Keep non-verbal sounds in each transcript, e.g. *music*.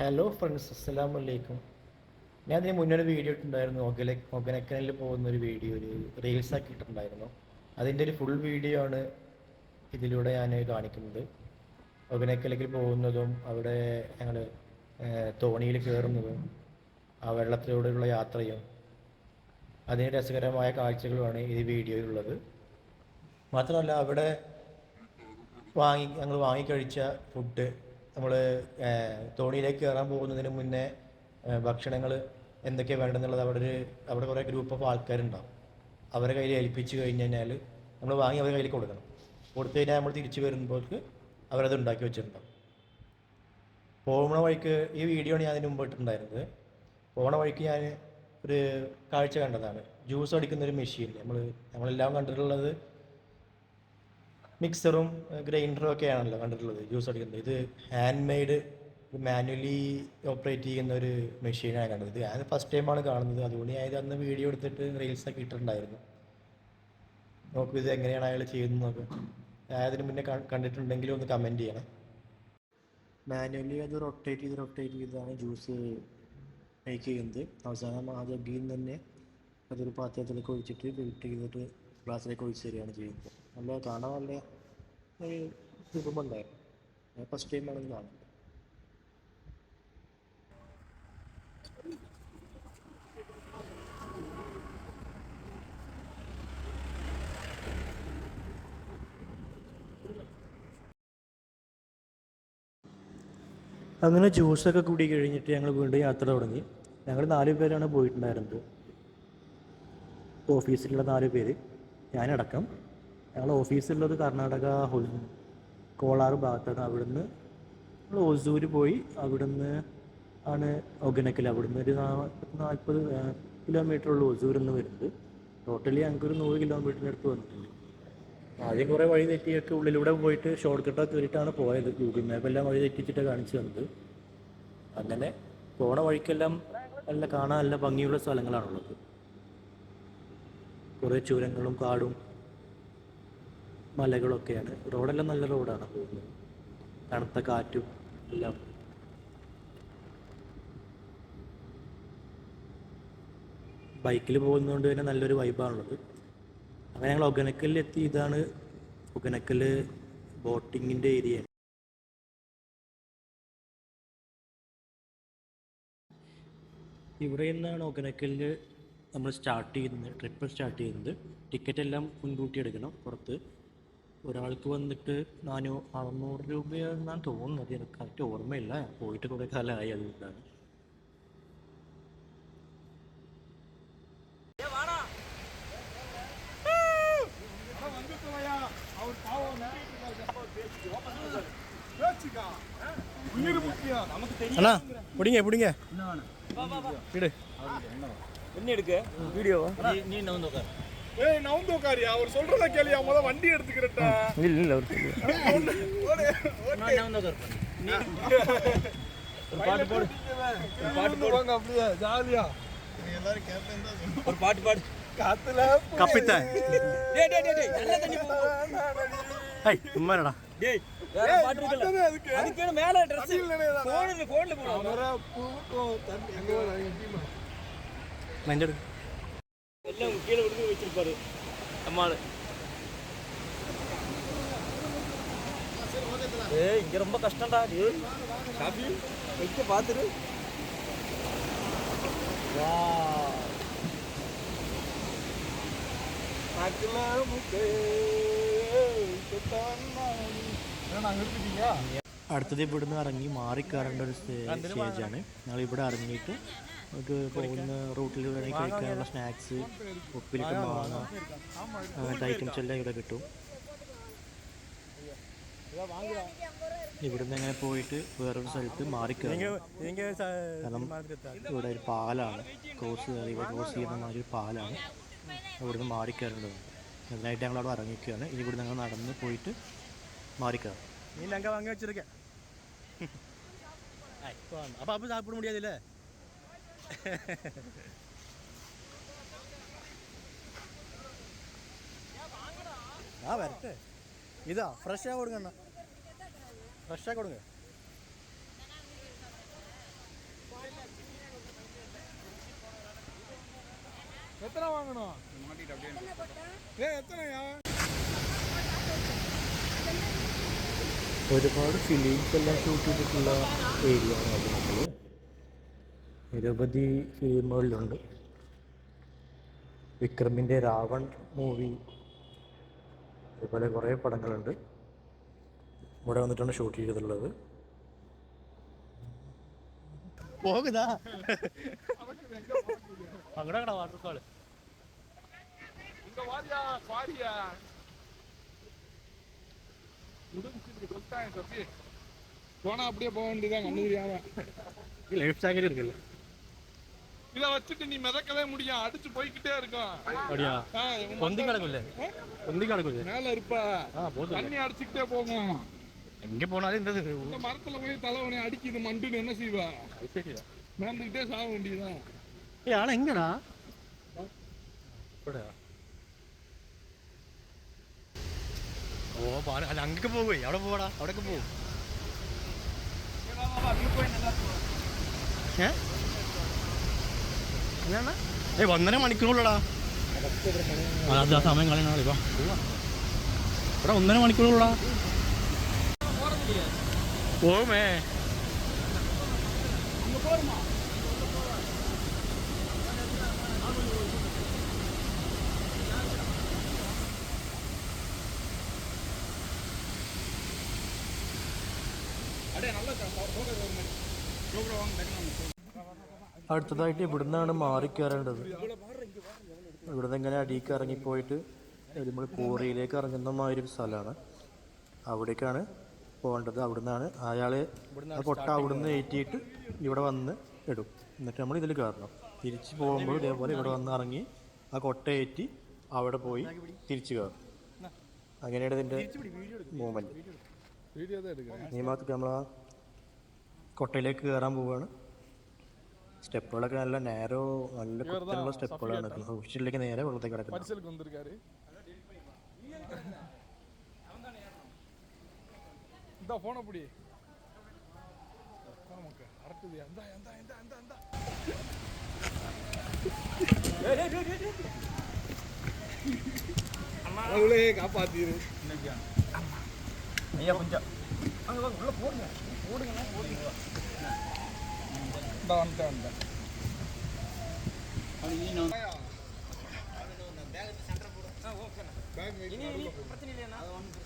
Hello friends അസ്സലാമു അലൈക്കും ഞാൻ ഇതിന് മുന്നേ ഒരു വീഡിയോ ഇട്ടുണ്ടായിരുന്നു. ഒകലെ ഒഗനക്കനിൽ പോകുന്ന ഒരു വീഡിയോ ഒരു റീൽസ് ആക്കി ഇട്ടിട്ടുണ്ടായിരുന്നു അതിന്റെ ഒരു ഫുൾ വീഡിയോ ആണ് ഇതിലൂടെ ഞാൻ കാണിക്കുന്നത്. ഒഗനക്കലേക്ക് പോകുന്നതും അവിടെ ഞങ്ങൾ തോണിയിൽ കയറുന്നതും ആ വെള്ളത്തിലൂടെയുള്ള യാത്രയും അതിന് രസകരമായ കാഴ്ചകളുമാണ് ഈ വീഡിയോയിലുള്ളത്. മാത്രമല്ല അവിടെ വാങ്ങി ഞങ്ങൾ വാങ്ങിക്കഴിച്ച ഫുഡ് നമ്മൾ തോണിയിലേക്ക് കയറാൻ പോകുന്നതിന് മുന്നേ ഭക്ഷണങ്ങൾ എന്തൊക്കെയാണ് വേണ്ടതെന്നുള്ളത് അവിടെ ഒരു അവിടെ കുറേ ഗ്രൂപ്പ് ഓഫ് ആൾക്കാരുണ്ടാവും. അവരെ കയ്യിൽ ഏൽപ്പിച്ച് കഴിഞ്ഞ് കഴിഞ്ഞാൽ നമ്മൾ വാങ്ങി അവരുടെ കയ്യിൽ കൊടുക്കണം. കൊടുത്തു കഴിഞ്ഞാൽ നമ്മൾ തിരിച്ചു വരുമ്പോൾക്ക് അവരത് ഉണ്ടാക്കി വെച്ചിട്ടുണ്ടാവും. പോകുന്ന വഴിക്ക് ഈ വീഡിയോ ആണ് ഞാൻ അതിന് മുമ്പ് ഇട്ടിട്ടുണ്ടായിരുന്നത്. പോണ വഴിക്ക് ഞാൻ ഒരു കാഴ്ച കണ്ടതാണ്. ജ്യൂസ് അടിക്കുന്ന ഒരു മെഷീൻ. നമ്മൾ നമ്മളെല്ലാം കണ്ടിട്ടുള്ളത് മിക്സറും ഗ്രൈൻഡറും ഒക്കെ ആണല്ലോ കണ്ടിട്ടുള്ളത് ജ്യൂസ് അടിക്കുന്നത് ഇത് ഹാൻഡ് മെയ്ഡ് മാനുവലി ഓപ്പറേറ്റ് ചെയ്യുന്ന ഒരു മെഷീനാണ് കണ്ടത്. ഞാൻ ഫസ്റ്റ് ടൈമാണ് കാണുന്നത്. അതുകൊണ്ട് ഞാൻ ഇത് അന്ന് വീഡിയോ എടുത്തിട്ട് റീൽസ് ഒക്കെ ഇട്ടിട്ടുണ്ടായിരുന്നു. നോക്കൂ ഇത് എങ്ങനെയാണ് അയാൾ ചെയ്യുന്നത് ഞാൻ അതിന് മുന്നേ കണ്ടിട്ടുണ്ടെങ്കിൽ ഒന്ന് കമന്റ് ചെയ്യണം. മാനുവലി അത് റൊട്ടേറ്റ് ചെയ്ത് റൊട്ടേറ്റ് ചെയ്താണ് ജ്യൂസ് മേക്ക് ചെയ്യുന്നത്. അവസാനം ആ ജഗ്ഗിൽ നിന്ന് തന്നെ അതൊരു പാത്രത്തിലേക്ക് ഒഴിച്ചിട്ട് ഫിൽറ്റ് ചെയ്തിട്ട് ഗ്ലാസ്സിലേക്ക് ഒഴിച്ച് തരികയാണ് ചെയ്യുന്നത്. നല്ല കാണാൻ നല്ല ഒരു സുഖമുണ്ടായിരുന്നു ഞാൻ ഫസ്റ്റ് ടൈം ആണെന്ന് അങ്ങനെ ജ്യൂസൊക്കെ കൂടി കഴിഞ്ഞിട്ട് ഞങ്ങൾ വീണ്ടും യാത്ര തുടങ്ങി. ഞങ്ങൾ നാല് പേരാണ് പോയിട്ടുണ്ടായിരുന്നത്. ഓഫീസിലുള്ള നാല് പേര് ഞാനടക്കം. ഞങ്ങൾ ഓഫീസുള്ളത് കർണാടക കോളാറ് ഭാഗത്താണ്. അവിടുന്ന് നമ്മൾ ഒസൂര് പോയി. അവിടുന്ന് ആണ് ഒഗനക്കൽ അവിടുന്ന് ഒരു നാൽപ്പത് കിലോമീറ്റർ ഉള്ള ഒസൂർ എന്ന് വരുന്നത്. ടോട്ടലി ഞങ്ങൾക്കൊരു നൂറ് കിലോമീറ്ററിനടുത്ത് വന്നിട്ടുണ്ട്. ആദ്യം കുറേ വഴി തെറ്റിയൊക്കെ ഉള്ളിലൂടെ പോയിട്ട് ഷോർട്ട് കട്ടൊക്കെ കയറിയിട്ടാണ് പോയത്. ഗൂഗിൾ മാപ്പ് എല്ലാം വഴി തെറ്റിച്ചിട്ട് കാണിച്ചു തന്നത്. അങ്ങനെ പോണ വഴിക്കെല്ലാം നല്ല കാണാൻ നല്ല ഭംഗിയുള്ള സ്ഥലങ്ങളാണുള്ളത്. കുറേ ചുരങ്ങളും കാടും മലകളൊക്കെയാണ്. റോഡെല്ലാം നല്ല റോഡാണ്. തണുത്ത കാറ്റും എല്ലാം. ബൈക്കിൽ പോകുന്നതുകൊണ്ട് തന്നെ നല്ലൊരു വൈബാണുള്ളത്. അങ്ങനെ ഞങ്ങൾ ഒഗനക്കലിൽ എത്തി ഇതാണ് ഒഗനക്കൽ ബോട്ടിങ്ങിന്റെ ഏരിയ. ഇവിടെ നിന്നാണ് ഒഗനക്കലിൽ നമ്മൾ സ്റ്റാർട്ട് ചെയ്യുന്നത്. ട്രിപ്പ് സ്റ്റാർട്ട് ചെയ്യുന്നത്. ടിക്കറ്റ് എല്ലാം മുൻകൂട്ടി എടുക്കണം പുറത്ത്. ഒരാൾക്ക് വന്നിട്ട് നാനൂ അറുന്നൂറ് രൂപയെന്നാണ് തോന്നുന്നത് എനിക്ക് കറക്റ്റ് ഓർമ്മയില്ല ഞാൻ പോയിട്ട് കുറേ കാലമായി അതുകൊണ്ടാണ് அண்ணா பிடிங்க பிடிங்க விடு வீடியோ ஏய் நவுந்து உட்காரியா? அவர் சொல்றத கேளியா முத வண்டி எடுத்துக்கிறட்ட இல்லை இல்லை ஒரு பாட்டு போடு. பாட்டு போடுவாங்க அப்படியே ஜாலியா. ஒரு பாட்டு பாடு. காத்துல கப்பித்த. டேய் டேய் டேய் நல்ல தண்ணி போ சும்மாடா டேய் வேற பாட்டு இருக்குல்ல. அதுக்கு? மேல Dress? போன்ல போன்ல போடு. அவர எல்லாம் கீழே விட்டு வச்சிருப்பாரு அம்மாள் ஏய் இங்க ரொம்ப கஷ்டம்டா டேய் காபி வைக்க பாத்துரு வா நாக்குல முக்கே சுத்தவன்னாடி நாங்க எடுத்துட்டீங்க അടുത്തത് ഇവിടുന്ന് ഇറങ്ങി മാറിക്കയറേണ്ട ഒരു സ്റ്റേജാണ് ഞങ്ങൾ ഇവിടെ ഇറങ്ങിയിട്ട് നമുക്ക് പോകുന്ന റൂട്ടിൽ വേണമെങ്കിൽ കഴിക്കാനുള്ള സ്നാക്സ് ഉപ്പിലിട്ട് മാങ്ങ അങ്ങനത്തെ ഐറ്റംസ് എല്ലാം ഇവിടെ കിട്ടും. ഇവിടുന്ന് ഇങ്ങനെ പോയിട്ട് വേറൊരു സ്ഥലത്ത് മാറിക്കയറും. കാരണം ഇവിടെ ഒരു പാലാണ്. ക്രോസ് കയറി ക്രോസ് ചെയ്യുന്ന മാതിരി ഒരു പാലാണ്. ഇവിടുന്ന് മാറിക്കയറേണ്ടതാണ് നന്നായിട്ട് ഞങ്ങൾ അവിടെ ഇറങ്ങിക്കുകയാണ് ഇനി ഇവിടുന്ന് ഞങ്ങൾ നടന്ന് പോയിട്ട് മാറിക്കയറും. നീ ലങ്ക വാങ്ങി വെച്ചിരിക്കാം. *laughs* അപ്പം മുടിയാതില്ലേ *laughs* ആ വരട്ടെ. ഇതാ ഫ്രഷാ ഫ്രഷ് ഫ്രഷാ കൊടുങ്ങ എത്ര വാങ്ങണോ? ഏ എത്രയാ? ഒരുപാട് ഫിലിംസ് എല്ലാം ഷൂട്ട് ചെയ്തിട്ടുള്ള ഏരിയ ആണ് അത് നമ്മൾ നിരവധി ഫിലിമുകളിലുണ്ട് വിക്രമിൻ്റെ രാവൺ മൂവി അതുപോലെ കുറേ പടങ്ങളുണ്ട് ഇവിടെ വന്നിട്ടാണ് ഷൂട്ട് ചെയ്തിട്ടുള്ളത് പോകുതാ അങ്ങടെ വാട്ടർഫാള് இங்க வாரியா வாரியா முடிஞ்சு கொடுத்தாங்க தப்பி போனா அப்படியே போக வேண்டியதான் கண்ணு தெரியாம லைஃப் ஜாக்கெட் இருக்குல்ல இத வச்சுட்டு நீ மிதக்கவே முடியும். அடிச்சு போய்கிட்டே இருக்கும். அப்படியா? பொந்தி கிடக்குள்ள பொந்தி கிடக்குள்ள மேல இருப்பா. தண்ணி அடிச்சுக்கிட்டே போகும். எங்க போனாலும் இந்த மரத்துல போய் தலைவனை அடிக்குது மண்டுன்னு என்ன செய்வா? மேந்துக்கிட்டே சாக வேண்டியதான் ஏ ஆனா எங்கடா? ஓ பாரு அது அங்க போகுது எவட போடா அவ்வளோக்கு போ. ஏ ഏ എന്നാണ് ഏ ഒന്നര മണിക്കൂറുള്ളടാ അത് ആ സമയം കളയണ ഇപ്പൊ ഇവിടെ ഒന്നര മണിക്കൂറുള്ളടാ പോവുമേ അടുത്തതായിട്ട് ഇവിടുന്നാണ് മാറിക്കയറേണ്ടത് ഇവിടുന്ന് ഇങ്ങനെ അടിയിലേക്ക് ഇറങ്ങിപ്പോയിട്ട് നമ്മൾ കോറിയിലേക്ക് ഇറങ്ങുന്ന മാതിരി ഒരു സ്ഥലമാണ്. അവിടേക്കാണ് പോകേണ്ടത്. അവിടുന്നാണ് അയാളെ പൊട്ട കൊട്ട അവിടുന്ന് ഏറ്റിയിട്ട് ഇവിടെ വന്ന് ഇടും. എന്നിട്ട് നമ്മൾ ഇതിൽ കയറണം. തിരിച്ച് പോകുമ്പോൾ ഇതേപോലെ ഇവിടെ വന്ന് ഇറങ്ങി ആ കൊട്ട ഏറ്റി അവിടെ പോയി തിരിച്ചു കയറും. അങ്ങനെയാണ് ഇതിന്റെ മൂവ്മെന്റ് നീ മാത്രം നമ്മൾ ആ കൊട്ടയിലേക്ക് കയറാൻ പോവുകയാണ് സ്റ്റെപ്പുകളൊക്കെ നല്ല നേരോ നല്ല കുത്തനുള്ള സ്റ്റെപ്പുകളാണ് ഓഫീസിലേക്ക് നേരെ വെള്ളത്തേക്ക് കിടക്കുന്നത് பரிசலுக்கு வந்திருக்காரு இந்த போன புடி நமக்கு அரட்டுது அந்த அந்த அந்த அந்த அந்த அவளே காப்பாத்திரு ஐயா கொஞ்சம் இந்த வந்துட்டேன் வந்துட்டேன் பேக் வெயிட்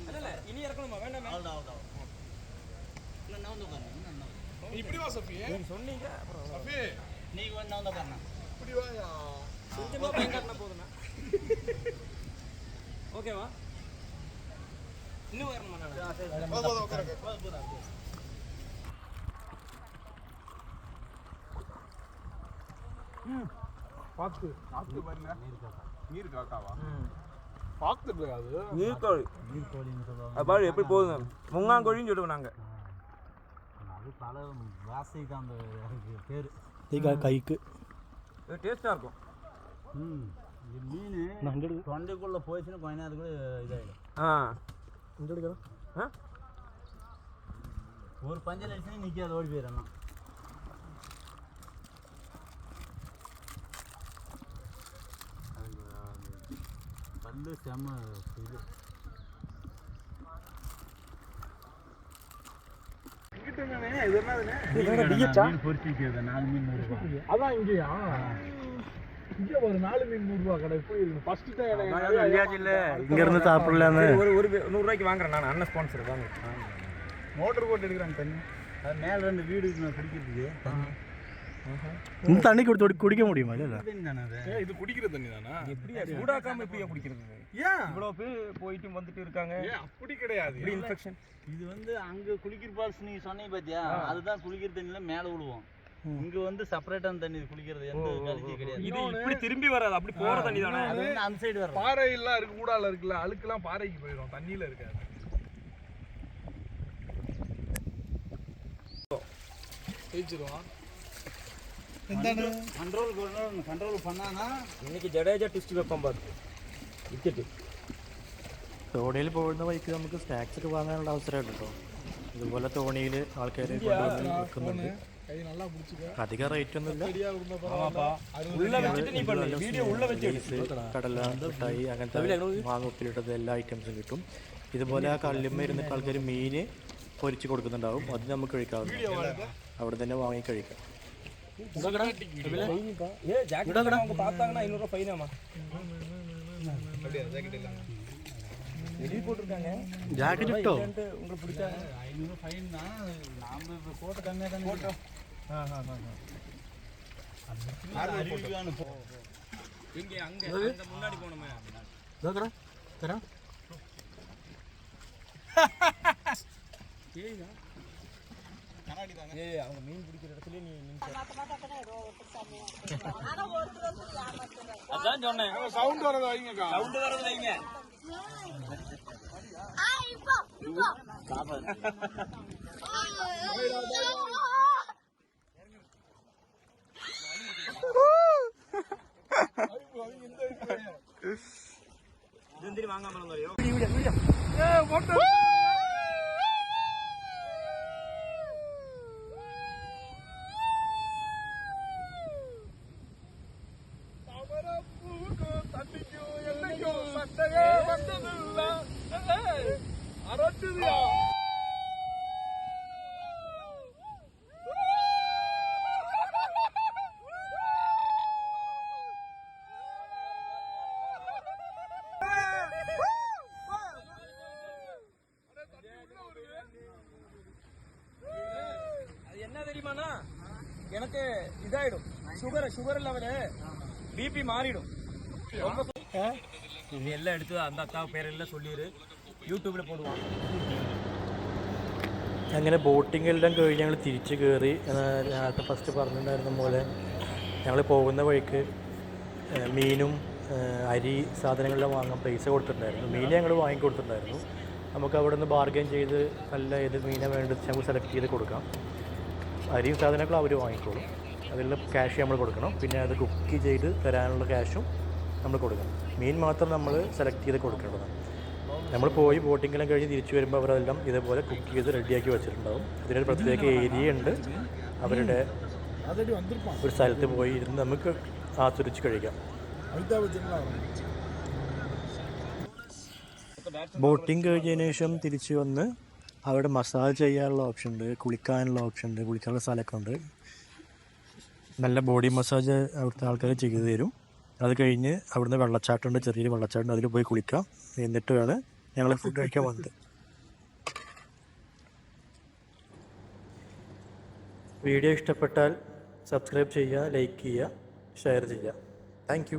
இல்ல இல்ல இனி இறக்கணுமா வேண்டாம் இப்படி வா சஃபி சொன்னீங்க அப்புறம் சஃபி நீங்க வேண்டாம் தான் பண்ணேன் இப்படி வாயா கொஞ்சமா பயங்காட்டினா போதுண்ணா ஓகேவா இன்னும் வரணுமா நான் போதும் போதும் பார்த்து பார்த்து பாருங்க. நீர் எப்படி போகுது? முங்காங்கோழின்னு சொல்லுவோம் நாங்கள் அது பல வாசி தான் அந்த பேர். தீகா கைக்கு. டேஸ்ட்டாக இருக்கும். ம் மீன் தொண்டைக்குள்ளே போயிடுச்சுன்னா கொஞ்ச நேரம் கூட இதாகிடும் ஆ. ஒரு பஞ்சல் அடிச்சுன்னா நிற்காது ஓடி போயிடலாம் நல்ல செம ஃபீல் அதான் இங்கேயா? இங்க ஒரு நாலு மீன் நூறுரூவா கடை போய் ஃபர்ஸ்ட் தான் இல்ல. இங்க இருந்து சாப்பிடலான்னு ஒரு ஒரு நூறுரூவாய்க்கு வாங்குறேன் நான் அண்ணன் ஸ்பான்சர் வாங்க. மோட்டர் போட்டு எடுக்கிறாங்க தண்ணி. அது மேல ரெண்டு வீடு நான் குடிக்கிறதுக்கு இந்த தண்ணி குடிச்சு குடிக்க முடியுமா? இல்ல இது குடிக்கிற தண்ணி தானா சூடாக்காம எப்படியா குடிக்கிறது? ஏன்? இவ்வளோ பேர் போயிட்டு வந்துட்டு இருக்காங்க. அப்படி கிடையாது. இன்ஃபெக்ஷன் இது வந்து அங்க குளிக்கிற ஃபால்ஸ் நீங்க சொன்னீங்க பாத்தியா? அதுதான் குளிக்கிற தண்ணியில மேல விழுவோம் இங்க வந்து செப்பரேட்டான தண்ணி குளிக்கிறது எந்த கழிச்சியும் கிடையாது. இது இப்படி திரும்பி வராது. அப்படி போற தண்ணி தானே அது வந்து அந்த சைடு வரும் பாறை எல்லாம் இருக்கு ஊடால இருக்குல்ல அழுக்கெல்லாம் பாறைக்கு போயிடும் தண்ணியில இருக்காது. ஜெயிச்சிருவான். கண்ட்ரோல் கண்ட்ரோல் பண்ணானா இன்னைக்கு ஜடேஜா ட்விஸ்ட் வைப்போம் பாரு விக்கெட்டு തോണിയിൽ പോകുന്ന വഴിക്ക് നമുക്ക് സ്നാക്സ് ഒക്കെ വാങ്ങാനുള്ള അവസരമുണ്ട് കേട്ടോ ഇതുപോലെ തോണിയിൽ ആൾക്കാർ കൊണ്ടുവന്ന് വെക്കുന്നുണ്ട് கை நல்லா பிடிச்சிக்க അധികം റേറ്റ് ഒന്നുമില്ല சரியா இருந்த உள்ள வச்சுட்டு நீ பண்ணு வீடியோ உள்ள வச்சு எடு. കടല മിഠായി അങ്ങനത്തെ മാങ്ങ ഉപ്പിലിട്ടത് എല്ലാ ഐറ്റംസും കിട്ടും ഇതുപോലെ ആ കല്ലുമ്മ ഇരുന്നിട്ട് ആൾക്കാർ മീന് പൊരിച്ച് കൊടുക്കുന്നുണ്ടാവും അത് നമുക്ക് കഴിക്കാവുന്നതാണ് അവിടെ തന്നെ വാങ്ങി കഴിക്കാം அவங்க பார்த்தாங்கன்னா ஐநூறுரூவா ஃபைனாமா வெளியே போட்டிருக்காங்க. ஜாக்கெட் உங்களுக்கு பிடிச்சாங்க ஃபைன் தான். நாம இப்போ கோட்டை கம்மியாக தானே போட்டோம் ஆ ஆ மீன் பிடிக்கிற இடத்துல நீ அதான் சொன்னேன் சவுண்ட் வரது வைங்க சவுண்ட் வரது வைங்க வாங்க எனக்கு இதாயிடும் சுகர் சுகர் லெவலு பிபி மாறிடும் ரொம்ப இது எல்லாம் எடுத்து அந்த அக்கா பேரெல்லாம் சொல்லிடு யூடியூப்ல போடுவான் അങ്ങനെ ബോട്ടിംഗ് എല്ലാം കഴിഞ്ഞ് ഞങ്ങൾ തിരിച്ച് കയറി നേരത്തെ ഫസ്റ്റ് പറഞ്ഞിട്ടുണ്ടായിരുന്ന പോലെ ഞങ്ങൾ പോകുന്ന വഴിക്ക് ഏ, മീനും ഏ, അരി സാധനങ്ങളെല്ലാം വാങ്ങാൻ പൈസ കൊടുത്തിട്ടുണ്ടായിരുന്നു മീൻ ഞങ്ങൾ വാങ്ങിക്കൊടുത്തിട്ടുണ്ടായിരുന്നു നമുക്ക് അവിടെ നിന്ന് ബാർഗൈൻ ചെയ്ത് നല്ല ഏത് മീനാണ് വേണ്ടത് ഞങ്ങൾ സെലക്ട് ചെയ്ത് കൊടുക്കാം അരിയും സാധനങ്ങളും അവർ വാങ്ങിക്കോളും. അതിൽ ക്യാഷ് നമ്മൾ കൊടുക്കണം. പിന്നെ അത് കുക്ക് ചെയ്ത് തരാനുള്ള ക്യാഷും നമ്മൾ കൊടുക്കണം. മീൻ മാത്രം നമ്മൾ സെലക്ട് ചെയ്ത് കൊടുക്കേണ്ടതാണ്. നമ്മൾ പോയി ബോട്ടിങ്ങെല്ലാം കഴിഞ്ഞ് തിരിച്ചു വരുമ്പോൾ അവരെല്ലാം ഇതേപോലെ കുക്ക് ചെയ്ത് റെഡിയാക്കി വെച്ചിട്ടുണ്ടാവും. അതിനൊരു പ്രത്യേക ഏരിയ ഉണ്ട്. അവരുടെ ഒരു സ്ഥലത്ത് പോയി ഇരുന്ന് നമുക്ക് ആസ്വദിച്ച് കഴിക്കാം. ബോട്ടിംഗ് കഴിഞ്ഞതിന് ശേഷം തിരിച്ചു വന്ന് അവിടെ മസാജ് ചെയ്യാനുള്ള ഓപ്ഷൻ ഉണ്ട് കുളിക്കാനുള്ള ഓപ്ഷൻ ഉണ്ട് കുളിക്കാനുള്ള സ്ഥലമൊക്കെ ഉണ്ട്. നല്ല ബോഡി മസാജ് അവിടുത്തെ ആൾക്കാർ ചെയ്തു തരും. അത് കഴിഞ്ഞ് അവിടുന്ന് വെള്ളച്ചാട്ടമുണ്ട് ചെറിയൊരു വെള്ളച്ചാട്ടം അതിൽ പോയി കുളിക്കാം. എന്നിട്ട് വേണം ഞങ്ങൾ ഫുഡ് കഴിക്കാൻ വന്നത്. വീഡിയോ ഇഷ്ടപ്പെട്ടാൽ സബ്സ്ക്രൈബ് ചെയ്യുക ലൈക്ക് ചെയ്യുക ഷെയർ ചെയ്യുക. താങ്ക്